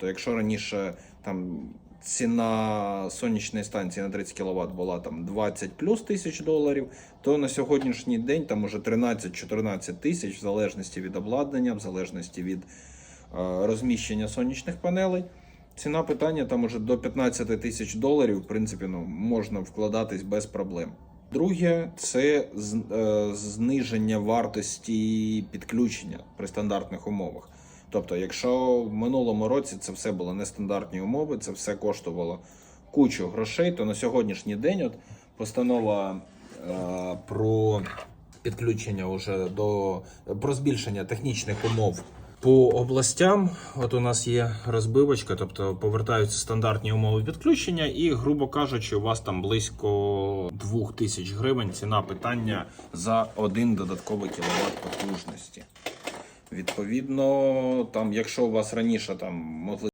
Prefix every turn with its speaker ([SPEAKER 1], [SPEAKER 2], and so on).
[SPEAKER 1] Тобто, якщо раніше там ціна сонячної станції на 30 кВт була там 20 плюс тисяч доларів, то на сьогоднішній день там уже 13-14 тисяч, в залежності від обладнання, в залежності від е, розміщення сонячних панелей. Ціна питання там уже до 15 тисяч доларів, в принципі, ну, можна вкладатись без проблем. Друге, це е, зниження вартості підключення при стандартних умовах. Тобто, якщо в минулому році це все було нестандартні умови, це все коштувало кучу грошей, то на сьогоднішній день от постанова е, про підключення уже до про збільшення технічних умов по областям. От у нас є розбивочка, тобто повертаються стандартні умови підключення, і, грубо кажучи, у вас там близько 2000 гривень ціна питання за один додатковий кіловат потужності. Відповідно, там, якщо у вас раніше там могли